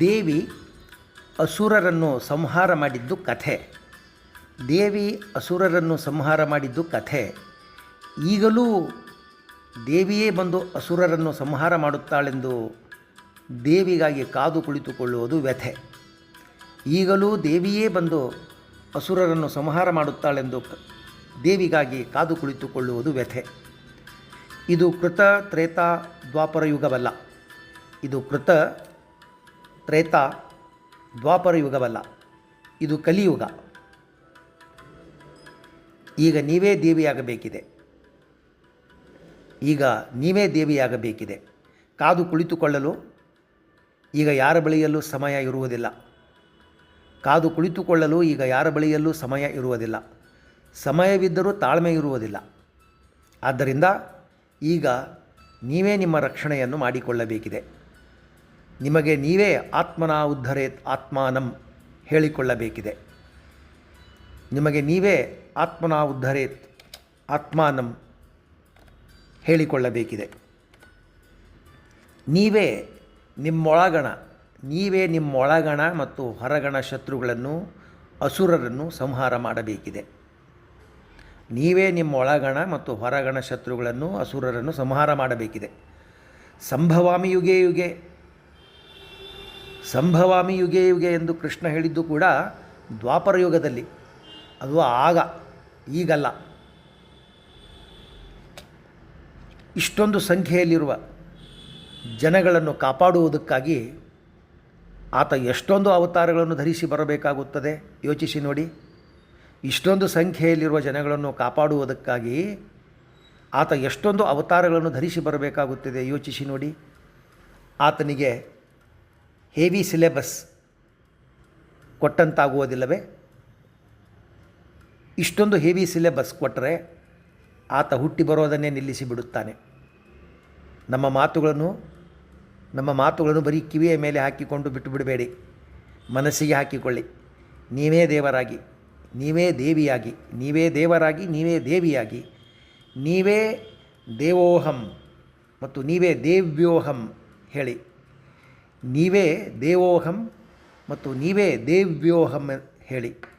ದೇವಿ ಅಸುರರನ್ನು ಸಂಹಾರ ಮಾಡಿದ್ದು ಕಥೆ. ದೇವಿ ಅಸುರರನ್ನು ಸಂಹಾರ ಮಾಡಿದ್ದು ಕಥೆ. ಈಗಲೂ ದೇವಿಯೇ ಬಂದು ಅಸುರರನ್ನು ಸಂಹಾರ ಮಾಡುತ್ತಾಳೆಂದು ದೇವಿಗಾಗಿ ಕಾದು ಕುಳಿತುಕೊಳ್ಳುವುದು ವ್ಯಥೆ. ಈಗಲೂ ದೇವಿಯೇ ಬಂದು ಅಸುರರನ್ನು ಸಂಹಾರ ಮಾಡುತ್ತಾಳೆಂದು ದೇವಿಗಾಗಿ ಕಾದು ಕುಳಿತುಕೊಳ್ಳುವುದು ವ್ಯಥೆ. ಇದು ಕೃತ ತ್ರೇತ ದ್ವಾಪರ ಯುಗವಲ್ಲ. ಇದು ಕೃತ ತ್ರೇತ ದ್ವಾಪರ ಯುಗವಲ್ಲ, ಇದು ಕಲಿಯುಗ. ಈಗ ನೀವೇ ದೇವಿಯಾಗಬೇಕಿದೆ. ಈಗ ನೀವೇ ದೇವಿಯಾಗಬೇಕಿದೆ. ಕಾದು ಕುಳಿತುಕೊಳ್ಳಲು, ಈಗ ಯಾರ ಬಳಿಯಲ್ಲೂ ಸಮಯ ಇರುವುದಿಲ್ಲ. ಕಾದು ಕುಳಿತುಕೊಳ್ಳಲು, ಈಗ ಯಾರ ಬಳಿಯಲ್ಲೂ ಸಮಯ ಇರುವುದಿಲ್ಲ. ಸಮಯವಿದ್ದರೂ ತಾಳ್ಮೆ ಇರುವುದಿಲ್ಲ. ಆದ್ದರಿಂದ ಈಗ ನೀವೇ ನಿಮ್ಮ ರಕ್ಷಣೆಯನ್ನು ಮಾಡಿಕೊಳ್ಳಬೇಕಿದೆ. ನಿಮಗೆ ನೀವೇ ಆತ್ಮನ ಉದ್ಧರೇತ್ ಆತ್ಮಾನಂ ಹೇಳಿಕೊಳ್ಳಬೇಕಿದೆ. ನಿಮಗೆ ನೀವೇ ಆತ್ಮನ ಉದ್ಧರೇತ್ ಆತ್ಮಾನಂ ಹೇಳಿಕೊಳ್ಳಬೇಕಿದೆ. ನೀವೇ ನಿಮ್ಮೊಳಗಣ ನೀವೇ ನಿಮ್ಮೊಳಗಣ ಮತ್ತು ಹೊರಗಣ ಶತ್ರುಗಳನ್ನು, ಅಸುರರನ್ನು ಸಂಹಾರ ಮಾಡಬೇಕಿದೆ. ನೀವೇ ನಿಮ್ಮೊಳಗಣ ಮತ್ತು ಹೊರಗಣ ಶತ್ರುಗಳನ್ನು, ಅಸುರರನ್ನು ಸಂಹಾರ ಮಾಡಬೇಕಿದೆ. ಸಂಭವಾಮಿ ಯುಗೆ ಯುಗೆ ಸಂಭವಾಮಿ ಯುಗೆ ಯುಗೆ ಎಂದು ಕೃಷ್ಣ ಹೇಳಿದ್ದು ಕೂಡ ದ್ವಾಪರ ಯುಗದಲ್ಲಿ. ಅದು ಆಗ, ಈಗಲ್ಲ. ಇಷ್ಟೊಂದು ಸಂಖ್ಯೆಯಲ್ಲಿರುವ ಜನಗಳನ್ನು ಕಾಪಾಡುವುದಕ್ಕಾಗಿ ಆತ ಎಷ್ಟೊಂದು ಅವತಾರಗಳನ್ನು ಧರಿಸಿ ಬರಬೇಕಾಗುತ್ತದೆ, ಯೋಚಿಸಿ ನೋಡಿ. ಇಷ್ಟೊಂದು ಸಂಖ್ಯೆಯಲ್ಲಿರುವ ಜನಗಳನ್ನು ಕಾಪಾಡುವುದಕ್ಕಾಗಿ ಆತ ಎಷ್ಟೊಂದು ಅವತಾರಗಳನ್ನು ಧರಿಸಿ ಬರಬೇಕಾಗುತ್ತದೆ, ಯೋಚಿಸಿ ನೋಡಿ. ಆತನಿಗೆ ಹೆವಿ ಸಿಲೆಬಸ್ ಕೊಟ್ಟಂತಾಗುವುದಿಲ್ಲವೇ? ಇಷ್ಟೊಂದು ಹೆವಿ ಸಿಲೆಬಸ್ ಕೊಟ್ಟರೆ ಆತ ಹುಟ್ಟಿ ಬರೋದನ್ನೇ ನಿಲ್ಲಿಸಿ ಬಿಡುತ್ತಾನೆ. ನಮ್ಮ ಮಾತುಗಳನ್ನು ನಮ್ಮ ಮಾತುಗಳನ್ನು ಬರೀ ಕಿವಿಯ ಮೇಲೆ ಹಾಕಿಕೊಂಡು ಬಿಟ್ಟು ಬಿಡಬೇಡಿ. ಮನಸ್ಸಿಗೆ ಹಾಕಿಕೊಳ್ಳಿ. ನೀವೇ ದೇವರಾಗಿ, ನೀವೇ ದೇವಿಯಾಗಿ, ನೀವೇ ದೇವರಾಗಿ, ನೀವೇ ದೇವಿಯಾಗಿ, ನೀವೇ ದೇವೋಹಂ ಮತ್ತು ನೀವೇ ದೇವ್ಯೋಹಂ ಹೇಳಿ. ನೀವೇ ದೇವೋಹಂ ಮತ್ತು ನೀವೇ ದೇವ್ಯೋಹಂ ಹೇಳಿ.